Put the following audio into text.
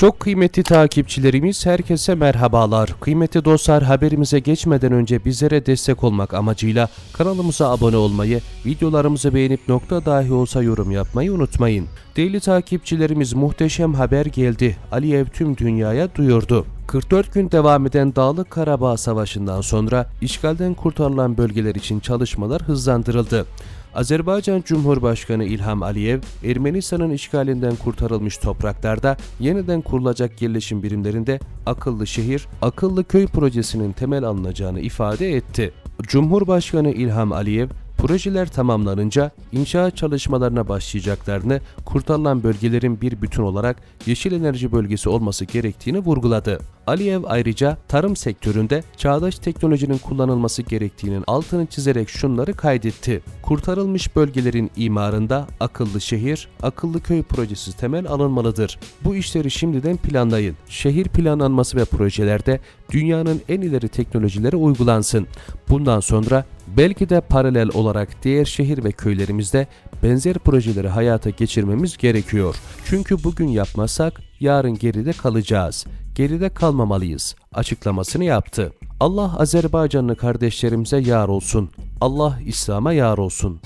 Çok kıymetli takipçilerimiz herkese merhabalar. Kıymetli dostlar haberimize geçmeden önce bizlere destek olmak amacıyla kanalımıza abone olmayı, videolarımızı beğenip nokta dahi olsa yorum yapmayı unutmayın. Değerli takipçilerimiz muhteşem haber geldi. Aliyev tüm dünyaya duyurdu. 44 gün devam eden Dağlık Karabağ Savaşı'ndan sonra işgalden kurtarılan bölgeler için çalışmalar hızlandırıldı. Azerbaycan Cumhurbaşkanı İlham Aliyev, Ermenistan'ın işgalinden kurtarılmış topraklarda yeniden kurulacak yerleşim birimlerinde akıllı şehir, akıllı köy projesinin temel alınacağını ifade etti. Cumhurbaşkanı İlham Aliyev, projeler tamamlanınca inşaat çalışmalarına başlayacaklarını, kurtarılan bölgelerin bir bütün olarak yeşil enerji bölgesi olması gerektiğini vurguladı. Aliyev ayrıca tarım sektöründe çağdaş teknolojinin kullanılması gerektiğinin altını çizerek şunları kaydetti. Kurtarılmış bölgelerin imarında akıllı şehir, akıllı köy projesi temel alınmalıdır. Bu işleri şimdiden planlayın. Şehir planlanması ve projelerde dünyanın en ileri teknolojileri uygulansın. Bundan sonra belki de paralel olarak diğer şehir ve köylerimizde benzer projeleri hayata geçirmemiz gerekiyor. Çünkü bugün yapmazsak yarın geride kalacağız. Geride kalmamalıyız açıklamasını yaptı. Allah Azerbaycanlı kardeşlerimize yar olsun. Allah İslam'a yar olsun.